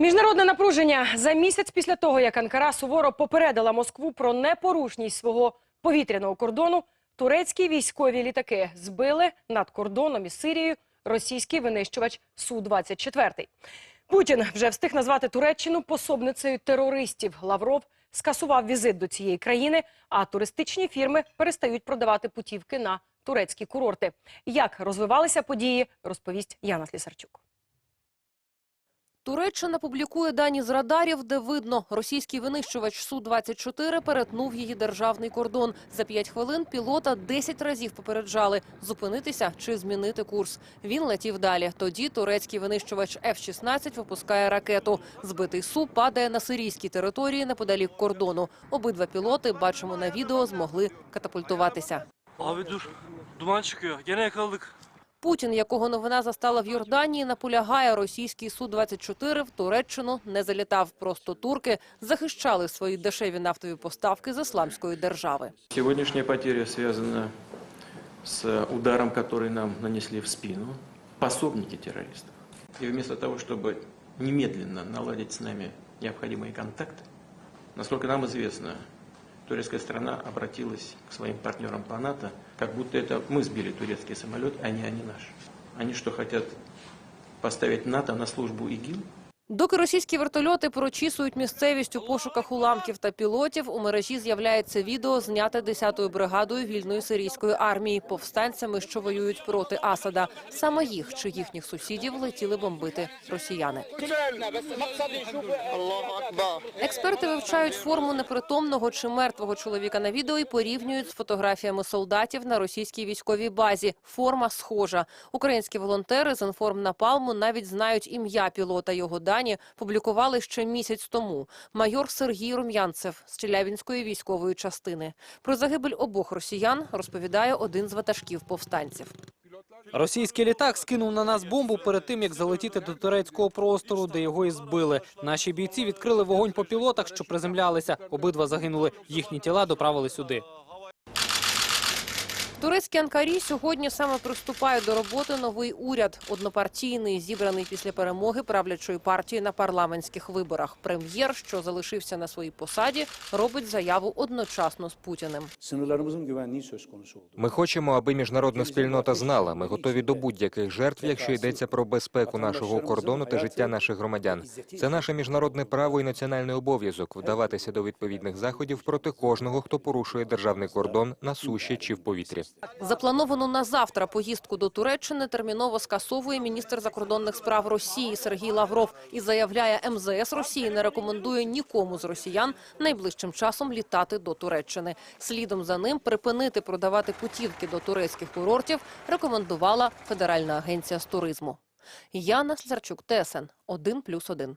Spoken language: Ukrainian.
Міжнародне напруження за місяць після того, як Анкара суворо попередила Москву про непорушність свого повітряного кордону, турецькі військові літаки збили над кордоном із Сирією російський винищувач Су-24. Путін вже встиг назвати Туреччину пособницею терористів. Лавров скасував візит до цієї країни, а туристичні фірми перестають продавати путівки на турецькі курорти. Як розвивалися події, розповість Яна Слісарчук. Туреччина публікує дані з радарів, де видно, російський винищувач Су-24 перетнув її державний кордон. За п'ять хвилин пілота 10 разів попереджали зупинитися чи змінити курс. Він летів далі. Тоді турецький винищувач F-16 випускає ракету. Збитий Су падає на сирійській території неподалік кордону. Обидва пілоти, бачимо на відео, змогли катапультуватися. Abi dur. Duman çıkıyor. Gene yakaladık. Путін, якого новина застала в Йорданії, наполягає, російський Су-24 в Туреччину не залітав. Просто турки захищали свої дешеві нафтові поставки з ісламської держави. Сегодняшняя потеря связана с ударом, который нам нанесли в спину пособники террористов. И вместо того, чтобы немедленно наладить с нами необходимые контакты, насколько нам известно, турецкая страна обратилась к своим партнерам по НАТО, как будто это мы сбили турецкий самолет, а не они наш. Они что, хотят поставить НАТО на службу ИГИЛ? Доки російські вертольоти прочісують місцевість у пошуках уламків та пілотів, у мережі з'являється відео, зняте 10-ю бригадою вільної сирійської армії, повстанцями, що воюють проти Асада. Саме їх чи їхніх сусідів летіли бомбити росіяни. Експерти вивчають форму непритомного чи мертвого чоловіка на відео і порівнюють з фотографіями солдатів на російській військовій базі. Форма схожа. Українські волонтери з інформнапалму навіть знають ім'я пілота. Його дані публікували ще місяць тому. Майор Сергій Рум'янцев з Челябінської військової частини. Про загибель обох росіян розповідає один з ватажків повстанців. Російський літак скинув на нас бомбу перед тим, як залетіти до турецького простору, де його і збили. Наші бійці відкрили вогонь по пілотах, що приземлялися. Обидва загинули. Їхні тіла доправили сюди. В турецькій Анкарі сьогодні саме приступає до роботи новий уряд, однопартійний, зібраний після перемоги правлячої партії на парламентських виборах. Прем'єр, що залишився на своїй посаді, робить заяву одночасно з Путіним. Ми хочемо, аби міжнародна спільнота знала. Ми готові до будь-яких жертв, якщо йдеться про безпеку нашого кордону та життя наших громадян. Це наше міжнародне право і національний обов'язок вдаватися до відповідних заходів проти кожного, хто порушує державний кордон на суші чи в повітрі. Заплановану на завтра поїздку до Туреччини терміново скасовує міністр закордонних справ Росії Сергій Лавров і заявляє, МЗС Росії не рекомендує нікому з росіян найближчим часом літати до Туреччини. Слідом за ним припинити продавати путівки до турецьких курортів рекомендувала Федеральна агенція з туризму. Яна Слярчук, ТСН 1+,1.